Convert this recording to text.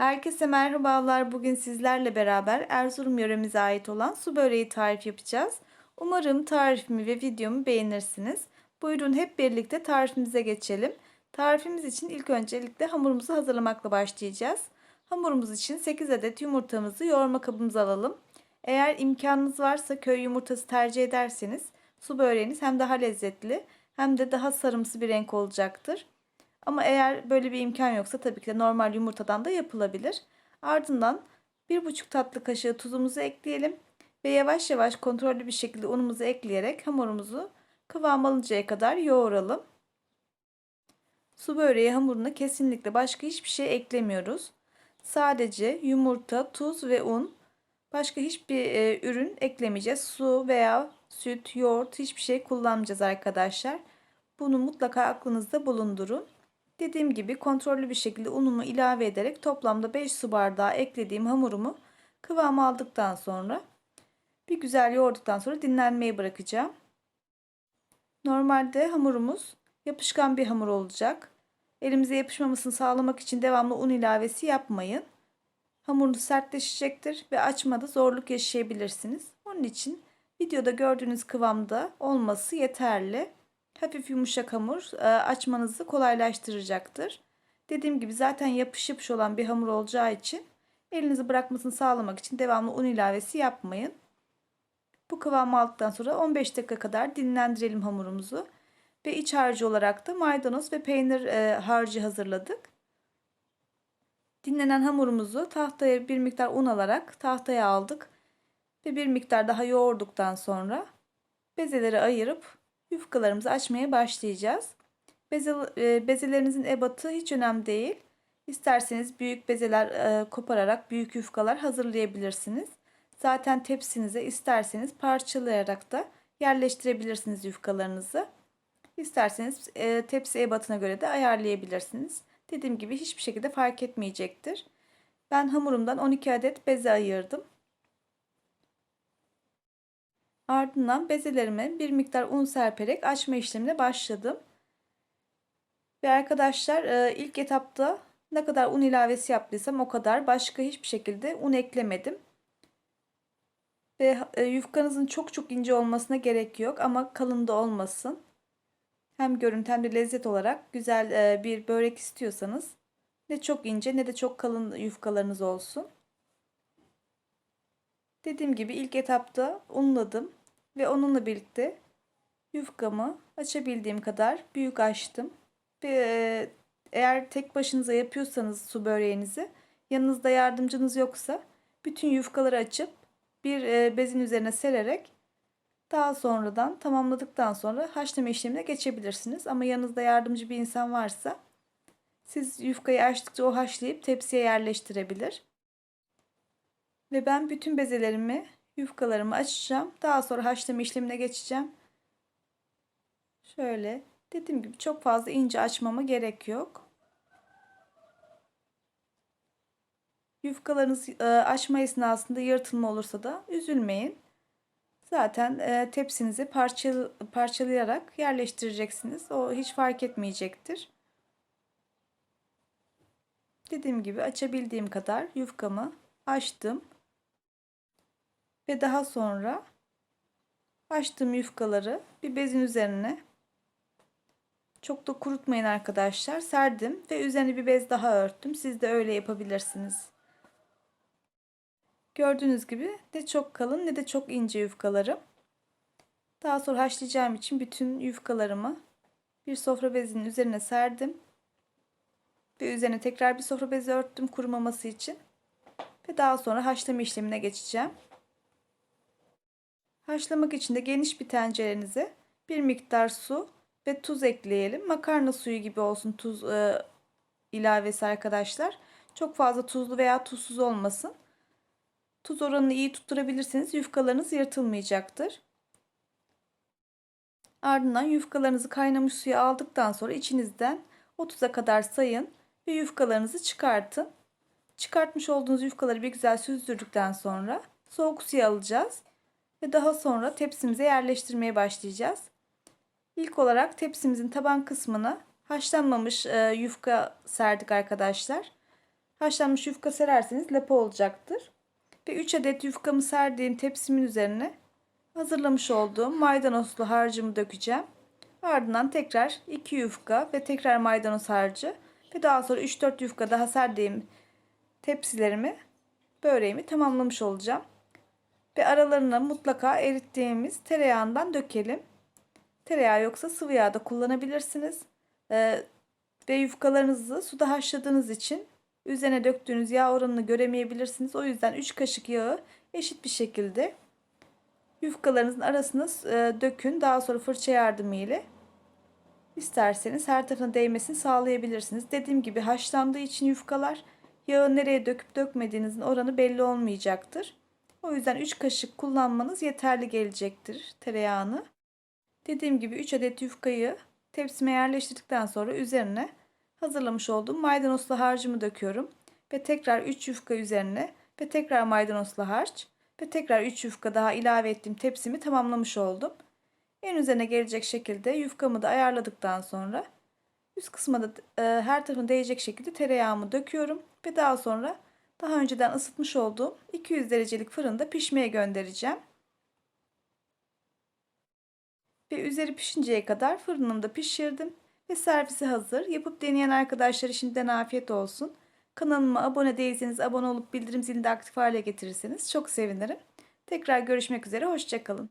Herkese merhabalar. Bugün sizlerle beraber Erzurum yöremize ait olan su böreği tarif yapacağız. Umarım tarifimi ve videomu beğenirsiniz. Buyurun hep birlikte tarifimize geçelim. Tarifimiz için ilk öncelikle hamurumuzu hazırlamakla başlayacağız. Hamurumuz için 8 adet yumurtamızı yoğurma kabımıza alalım. Eğer imkanınız varsa köy yumurtası tercih ederseniz su böreğiniz hem daha lezzetli hem de daha sarımsı bir renk olacaktır. Ama eğer böyle bir imkan yoksa tabii ki de normal yumurtadan da yapılabilir. Ardından 1,5 tatlı kaşığı tuzumuzu ekleyelim ve yavaş yavaş kontrollü bir şekilde unumuzu ekleyerek hamurumuzu kıvam alıncaya kadar yoğuralım. Su böreği hamuruna kesinlikle başka hiçbir şey eklemiyoruz. Sadece yumurta, tuz ve un. Başka hiçbir e, ürün eklemeyeceğiz. Su veya süt, yoğurt hiçbir şey kullanmayacağız arkadaşlar. Bunu mutlaka aklınızda bulundurun. Dediğim gibi kontrollü bir şekilde unumu ilave ederek toplamda 5 su bardağı eklediğim hamurumu kıvam aldıktan sonra bir güzel yoğurduktan sonra dinlenmeye bırakacağım. Normalde hamurumuz yapışkan bir hamur olacak. Elimize yapışmamasını sağlamak için devamlı un ilavesi yapmayın. Hamurunuz sertleşecektir ve açmada zorluk yaşayabilirsiniz. Onun için videoda gördüğünüz kıvamda olması yeterli hafif yumuşak hamur e, açmanızı kolaylaştıracaktır. Dediğim gibi zaten yapış yapış olan bir hamur olacağı için elinizi bırakmasını sağlamak için devamlı un ilavesi yapmayın. Bu kıvamı aldıktan sonra 15 dakika kadar dinlendirelim hamurumuzu. Ve iç harcı olarak da maydanoz ve peynir e, harcı hazırladık. Dinlenen hamurumuzu tahtaya bir miktar un alarak tahtaya aldık. Ve bir miktar daha yoğurduktan sonra bezeleri ayırıp yufkalarımızı açmaya başlayacağız. Beze, e, bezelerinizin ebatı hiç önemli değil. İsterseniz büyük bezeler e, kopararak büyük yufkalar hazırlayabilirsiniz. Zaten tepsinize isterseniz parçalayarak da yerleştirebilirsiniz yufkalarınızı. İsterseniz e, tepsi ebatına göre de ayarlayabilirsiniz. Dediğim gibi hiçbir şekilde fark etmeyecektir. Ben hamurumdan 12 adet beze ayırdım. Ardından bezelerime bir miktar un serperek açma işlemine başladım. Ve arkadaşlar e, ilk etapta ne kadar un ilavesi yaptıysam o kadar başka hiçbir şekilde un eklemedim. Ve e, yufkanızın çok çok ince olmasına gerek yok ama kalın da olmasın. Hem görüntü hem de lezzet olarak güzel e, bir börek istiyorsanız ne çok ince ne de çok kalın yufkalarınız olsun. Dediğim gibi ilk etapta unladım. Ve onunla birlikte yufkamı açabildiğim kadar büyük açtım. Ve e, eğer tek başınıza yapıyorsanız su böreğinizi yanınızda yardımcınız yoksa bütün yufkaları açıp bir e, bezin üzerine sererek daha sonradan tamamladıktan sonra haşlama işlemine geçebilirsiniz. Ama yanınızda yardımcı bir insan varsa siz yufkayı açtıkça o haşlayıp tepsiye yerleştirebilir. Ve ben bütün bezelerimi yufkalarımı açacağım. Daha sonra haşlama işlemine geçeceğim. Şöyle dediğim gibi çok fazla ince açmama gerek yok. Yufkalarınız e, açma esnasında yırtılma olursa da üzülmeyin. Zaten e, tepsinizi parçal, parçalayarak yerleştireceksiniz. O hiç fark etmeyecektir. Dediğim gibi açabildiğim kadar yufkamı açtım. Ve daha sonra açtığım yufkaları bir bezin üzerine çok da kurutmayın arkadaşlar. Serdim ve üzerine bir bez daha örttüm. Siz de öyle yapabilirsiniz. Gördüğünüz gibi ne çok kalın ne de çok ince yufkalarım. Daha sonra haşlayacağım için bütün yufkalarımı bir sofra bezinin üzerine serdim. Ve üzerine tekrar bir sofra bezi örttüm kurumaması için. Ve daha sonra haşlama işlemine geçeceğim. Haşlamak için de geniş bir tencerenize bir miktar su ve tuz ekleyelim. Makarna suyu gibi olsun tuz e, ilavesi arkadaşlar. Çok fazla tuzlu veya tuzsuz olmasın. Tuz oranını iyi tutturabilirseniz yufkalarınız yırtılmayacaktır. Ardından yufkalarınızı kaynamış suya aldıktan sonra içinizden 30'a kadar sayın ve yufkalarınızı çıkartın. Çıkartmış olduğunuz yufkaları bir güzel süzdürdükten sonra soğuk suya alacağız ve daha sonra tepsimize yerleştirmeye başlayacağız. İlk olarak tepsimizin taban kısmına haşlanmamış e, yufka serdik arkadaşlar. haşlanmış yufka sererseniz lapa olacaktır. Ve 3 adet yufkamı serdiğim tepsimin üzerine hazırlamış olduğum maydanozlu harcımı dökeceğim. Ardından tekrar 2 yufka ve tekrar maydanoz harcı ve daha sonra 3-4 yufka daha serdiğim tepsilerimi böreğimi tamamlamış olacağım. Ve aralarına mutlaka erittiğimiz tereyağından dökelim. Tereyağı yoksa sıvı yağ da kullanabilirsiniz. Ee, ve yufkalarınızı suda haşladığınız için üzerine döktüğünüz yağ oranını göremeyebilirsiniz. O yüzden 3 kaşık yağı eşit bir şekilde yufkalarınızın arasına e, dökün. Daha sonra fırça yardımıyla isterseniz her tarafına değmesini sağlayabilirsiniz. Dediğim gibi haşlandığı için yufkalar yağı nereye döküp dökmediğinizin oranı belli olmayacaktır. O yüzden 3 kaşık kullanmanız yeterli gelecektir tereyağını. Dediğim gibi 3 adet yufkayı tepsime yerleştirdikten sonra üzerine hazırlamış olduğum maydanozlu harcımı döküyorum. Ve tekrar 3 yufka üzerine ve tekrar maydanozlu harç ve tekrar 3 yufka daha ilave ettiğim tepsimi tamamlamış oldum. En üzerine gelecek şekilde yufkamı da ayarladıktan sonra üst kısma da e, her tarafına değecek şekilde tereyağımı döküyorum ve daha sonra daha önceden ısıtmış olduğum 200 derecelik fırında pişmeye göndereceğim. Ve üzeri pişinceye kadar fırınımda pişirdim ve servisi hazır. Yapıp deneyen arkadaşlar şimdiden afiyet olsun. Kanalıma abone değilseniz abone olup bildirim zilini de aktif hale getirirseniz çok sevinirim. Tekrar görüşmek üzere, hoşçakalın.